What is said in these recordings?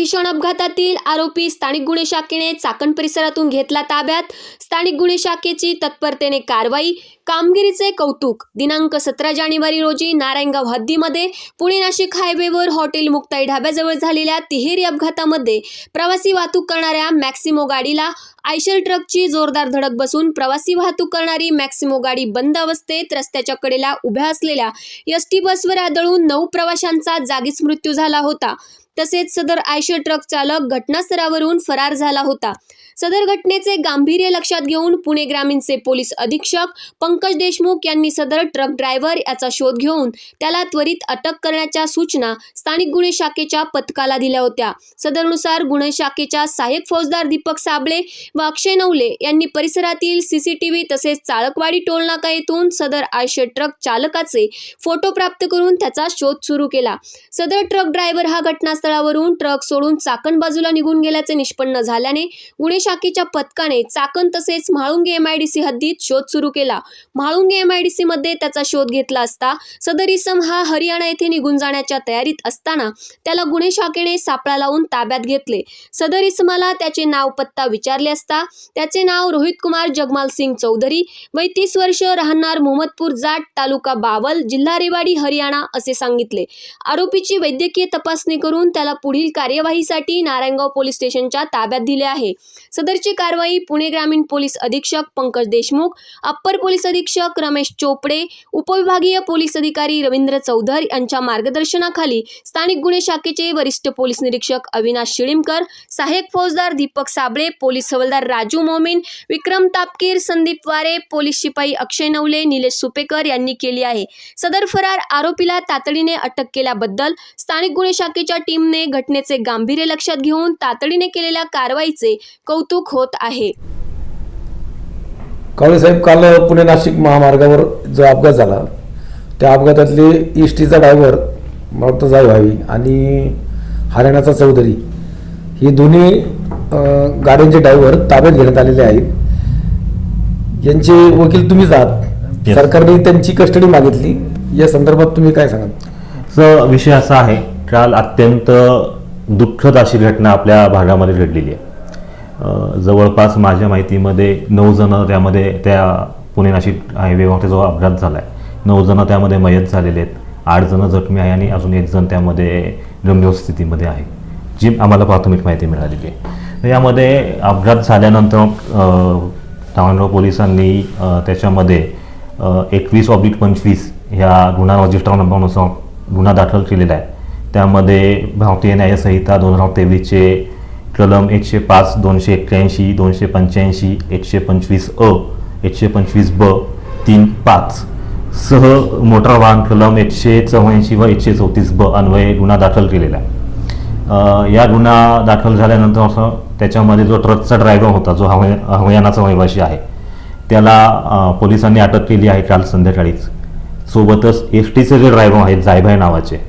भीषण अपघातातील आरोपी स्थानिक गुन्हे शाखेने चाकण परिसरातून घेतला ताब्यात. स्थानिक गुन्हे शाखेची तत्परतेने कारवाई. कामगिरीचे कौतुक. दिनांक सतरा जानेवारी रोजी नारायणगाव हद्दीमध्ये पुणे नाशिक हायवेवर हॉटेल मुक्ताई ढाब्याजवळ झालेल्या तिहेरी अपघातामध्ये प्रवासी वाहतूक करणाऱ्या मॅक्सिमो गाडीला आयशल ट्रकची जोरदार धडक बसून प्रवासी वाहतूक करणारी मॅक्सिमो गाडी बंद अवस्थेत रस्त्याच्या कडेला उभ्या असलेल्या एस टी बसवर आदळून नऊ प्रवाशांचा जागीच मृत्यू झाला होता. तसेच सदर आयशर ट्रक चालक घटनास्थळावरून फरार झाला होता. सदर घटनेचे गांभीर्य लक्षात घेऊन पुणे ग्रामीणचे पोलीस अधीक्षक पंकज देशमुख यांनी सदर ट्रक ड्रायव्हर याचा शोध घेऊन त्याला त्वरित अटक करण्याच्या सूचना स्थानिक गुन्हे शाखेच्या पथकाला दिल्या होत्या. सदरनुसार गुन्हे शाखेच्या सहाय्यक फौजदार दीपक साबळे व अक्षय नवले यांनी परिसरातील सीसीटीव्ही तसेच चाळकवाडी टोलनाका येथून सदर आयशे ट्रक चालकाचे फोटो प्राप्त करून त्याचा शोध सुरू केला. सदर ट्रक ड्रायव्हर हा घटनास्थळावरून ट्रक सोडून चाकण बाजूला निघून गेल्याचे निष्पन्न झाल्याने गुन्हे शाखेच्या पथकाने चाकण तसेच म्हाळुंगे एमआयडीसी हद्दीत शोध सुरू केला. म्हाळुंगे एमआयडीसी मध्ये त्याचा शोध घेतला असता सदर इसम हा हरियाणा येथे निघून जाण्याच्या तयारीत असताना त्याला गुन्हे शाखेने सापळा लावून ताब्यात घेतले. सदर इसमाला त्याचे नाव पत्ता विचारले असता त्याचे नाव रोहित कुमार जगमाल सिंग चौधरी वय तीस वर्ष राहणार मोहम्मदपूर जाट तालुका बावल जिल्हा रेवाडी हरियाणा असे सांगितले. आरोपीची वैद्यकीय तपासणी करून त्याला पुढील कार्यवाहीसाठी नारायणगाव पोलीस स्टेशनच्या ताब्यात दिले आहे. सदरची कारवाई पुणे ग्रामीण पोलीस अधीक्षक पंकज देशमुख अप्पर पोलीस अधीक्षक रमेश चोपडे उपविभागीय पोलीस अधिकारी रवींद्र चौधर यांच्या मार्गदर्शनाखाली स्थानिक गुन्हे शाखेचे वरिष्ठ पोलीस निरीक्षक अविनाश शिळीमकर सहाय्यक फौजदार दीपक साबळे पोलीस हवालदार राजू मोमीन विक्रम तापकीर संदीप वारे पोलीस शिपाई अक्षय नवले निलेश सुपेकर यांनी केली आहे. सदर फरार आरोपीला तातडीने अटक केल्याबद्दल स्थानिक गुन्हे शाखेच्या टीमने घटनेचे गांभीर्य लक्षात घेऊन तातडीने केलेल्या कारवाईचे कौतुक होत आहे. कावळे साहेब काल पुणे नाशिक महामार्गावर जो अपघात झाला त्या अपघातातले एस टीचा ड्रायव्हर मला जाय व्हावी आणि हरियाणाचा चौधरी ही दोन्ही गाड्यांचे ड्रायव्हर ताब्यात घेण्यात आलेले आहेत. यांचे वकील तुम्हीच आहात. Yes. सरकारने त्यांची कस्टडी मागितली. या संदर्भात तुम्ही काय सांगाल? विषय असा आहे काल अत्यंत दुःखद अशी घटना आपल्या भागामध्ये घडलेली आहे. जवळपास माझ्या माहितीमध्ये नऊ जण त्यामध्ये त्या पुणे नाशिक हायवेवर जो अपघात झाला आहे नऊ जणं त्यामध्ये मयत झालेले आहेत आठ जण जखमी आहे आणि अजून एक जण त्यामध्ये गंभीर स्थितीमध्ये आहे. जी आम्हाला प्राथमिक माहिती मिळालेली आहे. तर यामध्ये अपघात झाल्यानंतर अ, पोलिसांनी त्याच्यामध्ये एकवीस ऑब्लिक पंचवीस ह्या गुन्हा रजिस्टर नंबरनुसार गुन्हा दाखल केलेला आहे. त्यामध्ये भारतीय न्यायसंहिता दोन हजार तेवीसचे कलम एकशे पाच दोनशे एक्क्याऐंशी दोनशे पंच्याऐंशी एकशे पंचवीस अ एकशे पंचवीस ब तीन पाच. सह मोटार वाहन कलम एकशे चौऱ्याऐंशी व एकशे चौतीस ब अन्वये गुन्हा दाखल केलेला आहे. या गुन्हा दाखल झाल्यानंतर असं त्याच्यामध्ये जो ट्रकचा ड्रायव्हर होता जो हवय हवयानाचा रहिवाशी आहे त्याला पोलिसांनी अटक केली आहे काल संध्याकाळीच. सोबतच एस टीचे जे ड्रायव्हर आहेत जायभाई नावाचे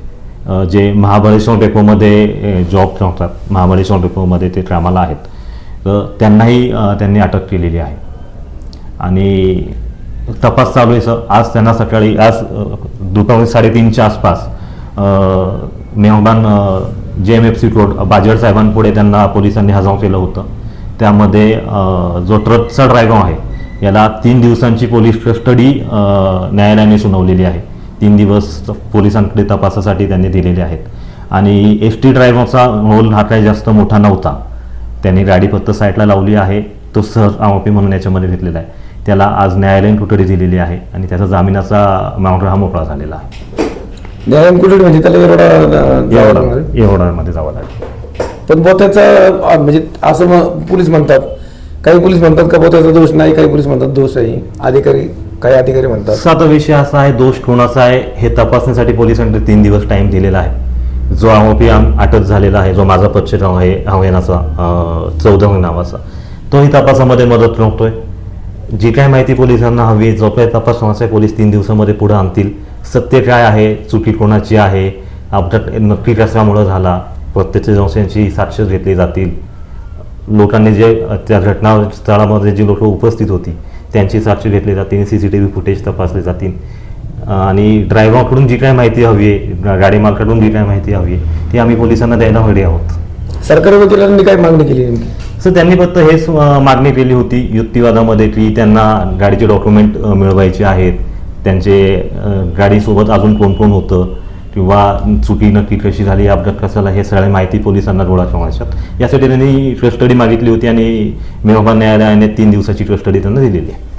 जे महाबळेश्वर डेपोमध्ये जॉब करतात महाबळेश्वर डेपोमध्ये ते कामाला आहेत. तर त्यांनाही त्यांनी अटक केलेली आहे. आणि तपास चालू आहे. सर आज त्यांना सकाळी आज दुपारी साडेतीनच्या आसपास मेहमान J M F C road बाजर साहेबांपुढे त्यांना पोलिसांनी हजाव केलं होतं. त्यामध्ये जो ट्रकचा ड्रायगाव आहे याला तीन दिवसांची पोलीस कस्टडी न्यायालयाने सुनावलेली आहे. तीन दिवस पोलिसांकडे तपासासाठी त्यांनी दिलेले आहेत. आणि एस टी ड्रायव्हरचा रोल हा काही जास्त मोठा नव्हता. त्यांनी गाडी फक्त साईडला लावली आहे. तो सहज आरोपी म्हणून याच्यामध्ये घेतलेला आहे. त्याला आज न्यायालयीन कोठडी दिलेली आहे आणि त्याचा जामिनाचा मावरा हा मोकळा झालेला आहे. न्यायालयीन कुठे म्हणजे त्याला एवढा? एवढामध्ये जावं लागेल? पण त्याचा म्हणजे असं पोलीस म्हणतात. काही पोलीस म्हणतात का त्याचा दोष नाही काही पोलीस म्हणतात दोष आहे. अधिकारी काही अधिकारी म्हणतात साधा विषय असा आहे दोष कोणाचा आहे हे तपासण्यासाठी पोलिसांनी तीन दिवस टाइम दिलेला आहे. जो आरोपी आम अटक झालेला आहे जो माझा पक्ष आहे हवयानाचा चौधरी नावाचा तोही तपासामध्ये मदत करतोय जी काय माहिती पोलिसांना हवी आहे, जो काही तपास होण्याचा आहे, पोलीस तीन दिवसामध्ये पुढे आणतील. सत्य काय आहे चुकी कोणाची आहे अपघात नक्की कशामुळं झाला प्रत्यक्ष संशयांची साक्ष घेतली जातील. लोकांनी जे त्या घटनास्थळामध्ये जी लोक उपस्थित होती त्यांची साक्ष घेतली जातील C C T V footage तपासले जातील. आणि ड्रायव्हरकडून जी काय माहिती हवी आहे गाडी मालकाकडून जी काय माहिती हवी आहे ती आम्ही पोलिसांना द्यायला हवी आहोत. सरकारी वकिलांनी काय मागणी केली सर त्यांनी फक्त हेच मागणी केली होती युक्तिवादामध्ये की त्यांना गाडीचे डॉक्युमेंट मिळवायचे आहेत. त्यांचे गाडीसोबत अजून कोण कोण होतं? किंवा चुकी नक्की कशी झाली अपघात कसा झाला हे सगळ्या माहिती पोलिसांना डोळा यासाठी त्यांनी कस्टडी मागितली होती आणि मेहमान न्यायालयाने तीन दिवसाची कस्टडी त्यांना दिलेली आहे.